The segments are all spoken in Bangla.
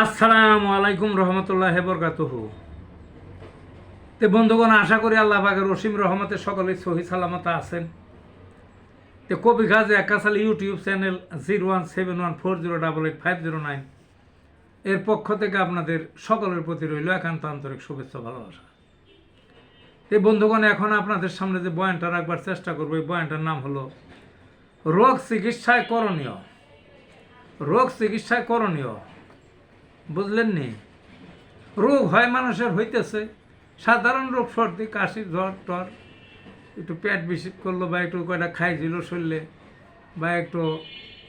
আসসালামু আলাইকুম রহমতুল্লাহ বরকাতুহু। তে বন্ধুগণ, আশা করি আল্লাহ পাকের রসিম রহমতে সকলেই সহি সালামত আছেন। তে কবি গাজ একাশাল YouTube channel zero one seven one four zero double eight five zero nine. এর পক্ষ থেকে আপনাদের সকলের প্রতি রইল একান্ত আন্তরিক শুভেচ্ছা ভালোবাসা। এই বন্ধুগণ, এখন আপনাদের সামনে যে বয়ানটা রাখবার চেষ্টা করব, এই বয়ানটার নাম হলো, রোগ চিকিৎসায় করণীয়। রোগ চিকিৎসায় করণীয়। বুঝলেন নি? রোগ হয় মানুষের হইতেছে। সাধারণ রোগ সর্দি, কাশি, জ্বর, টর, একটু পেট বেশি করল বা একটু কয়টা খাইছিল শরীরে বা একটু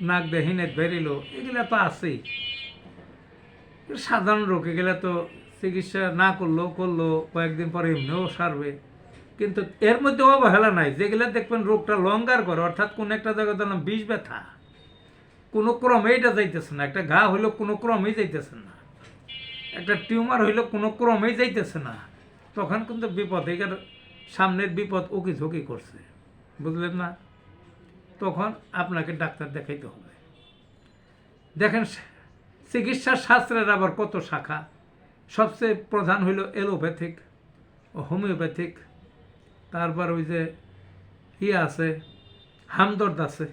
নাক দিয়ে বেরিল, এগুলা তো আছেই। সাধারণ রোগ এগুলা তো চিকিৎসা না করলেও করল, কয়েকদিন পরে এমনিও সারবে। কিন্তু এর মধ্যে অবহেলা নাই। যেগুলা দেখবেন রোগটা লঙ্গার করে, অর্থাৎ কোন একটা জায়গায় বিষ ব্যথা কোনো ক্রমে এটা যাইতেছে না। একটা ঘা হইল কোনো ক্রমেই যাইতেছে না। একটা টিউমার হইল কোনো ক্রমেই যাইতেছে না। তখন কিন্তু বিপদ এখানে সামনের বিপদ ওকি ঝুঁকি করছে। বুঝলেন না? তখন আপনাকে ডাক্তার দেখাইতে হবে। দেখেন চিকিৎসা শাস্ত্রের আবার কত শাখা। সবচেয়ে প্রধান হইল এলোপ্যাথিক ও হোমিওপ্যাথিক। তারপর ওই যে ইয়ে আছে, হামদর্দ আছে।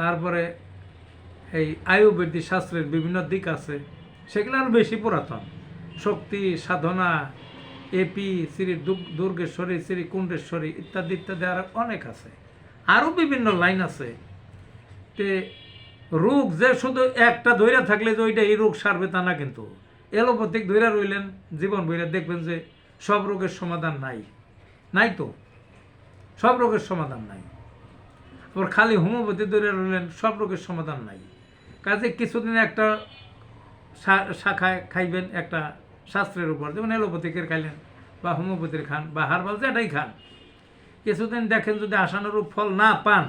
তারপরে এই আয়ুর্বেদিক শাস্ত্রের বিভিন্ন দিক আছে, সেগুলো আরও বেশি পুরাতন। শক্তি, সাধনা এপি শ্রী দুর্গ- দুর্গেশ্বরী, শ্রী কুণ্ডেশ্বরী ইত্যাদি ইত্যাদি আর অনেক আছে। আরও বিভিন্ন লাইন আছে তে রোগ যে শুধু একটা ধৈর্য থাকলে যে ওইটা এই রোগ সারবে তা না কিন্তু। এলোপ্যাথিক ধৈর্য রইলেন, জীবন বইলে দেখবেন যে সব রোগের সমাধান নাই। নাই তো? সব রোগের সমাধান নাই। আবার খালি হোমিওপ্যাথি ধরে রইলেন, সব রোগের সমাধান নাই। কাজে কিছুদিন একটা শাখায় খাইবেন, একটা শাস্ত্রের উপর, যেমন এলোপ্যাথিকের খাইলেন, বা হোমিওপ্যাথির খান, বা হারবাল যেটাই খান। কিছুদিন দেখেন যদি আশানুরূপ ফল না পান,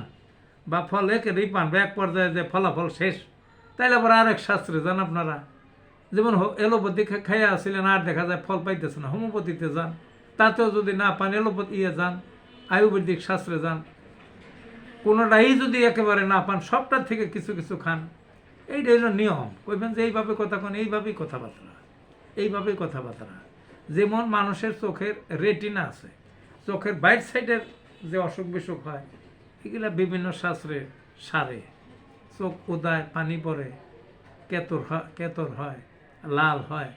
বা ফল একেরই পান, বা এক পর্যায়ে যে ফলাফল শেষ, তাইলে আবার আরেক শাস্ত্রে যান আপনারা। যেমন এলোপ্যাথি খাইয়া আসছিলেন আর দেখা যায় ফল পাইতেছে না, হোমিওপ্যাথিতে যান। তাতেও যদি না পান এলোপ্যাথি ইয়ে যান, আয়ুর্বেদিক শাস্ত্রে যান কোনোটাই যদি একেবারে না পান, সবটার থেকে কিছু কিছু খান। এইটাই হলো নিয়ম। কইবেন যে এইভাবে কথা কন, এইভাবেই কথাবার্তা। এইভাবেই কথাবার্তা। যেমন মানুষের চোখের রেটিনা আছে, চোখের বাইট সাইডের যে অসুখ বিসুখ হয়, এগুলা বিভিন্ন শাস্ত্রে সারে। চোখ উদায়, পানি পড়ে, কেতর হয় কেতর হয়, লাল হয়।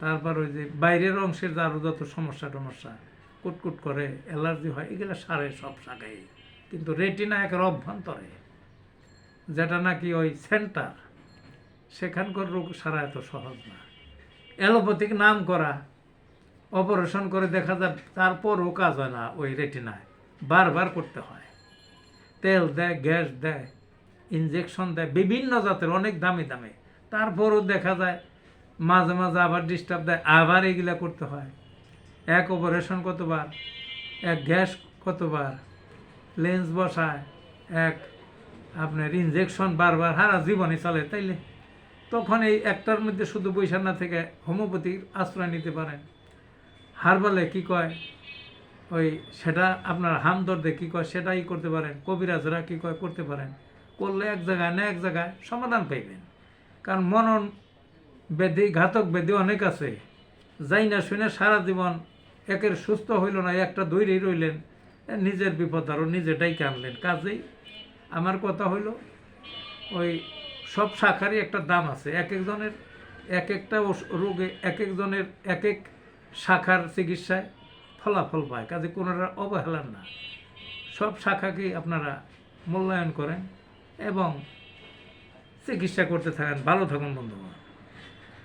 তারপর ওই যে বাইরের অংশের যারও যত সমস্যা টমস্যা কুটকুট করে, অ্যালার্জি হয়, এগুলো সারে সব শাখায়। কিন্তু রেটিনা একের অভ্যন্তরে। যেটা নাকি ওই সেন্টার, সেখানকার রোগ সারা এত সহজ না। অ্যালোপ্যাথিক নাম করা, অপারেশন করে দেখা যায় তারপরও কাজ হয় না ওই রেটিনায়। বারবার করতে হয়। তেল দেয়, গ্যাস দেয়, ইনজেকশন দেয়, বিভিন্ন জাতের অনেক দামি দামি। তারপরও দেখা যায় মাঝে মাঝে আবার ডিস্টার্ব দেয়, আবার এগুলা করতে হয়। এক অপারেশন কতবার, এক গ্যাস কতবার লেন্স বসায়, এক, আপনার ইনজেকশন বারবার হারা জীবনে চলে, তাইলে? তখন এই একটার মধ্যে শুধু বৈশাখ না থেকে হোমিওপ্যাথির আশ্রয় নিতে পারেন। হারবালে কি কয়? ওই সেটা আপনার হাম হামদর্দে কী কয়? সেটাই করতে পারেন। কবিরাজরা কি কয়? করতে পারেন। করলে এক জায়গায় না এক জায়গায় সমাধান পাইবেন। কারণ মনন ব্যাধি, ঘাতক ব্যাধি অনেক আছে। যাই না শুনে সারা জীবন একের সুস্থ হইল না, একটা দৈরেই রইলেন। নিজের বিপদ আরও নিজেটাই কানলেন। কাজেই আমার কথা হইল, ওই সব শাখারই একটা দাম আছে। এক একজনের এক একটা রোগে এক একজনের এক এক শাখার চিকিৎসায় ফলাফল পায়। কাজে কোনোটা অবহেলার না। সব শাখাকেই আপনারা মূল্যায়ন করেন এবং চিকিৎসা করতে থাকেন। ভালো থাকুন বন্ধুগণ।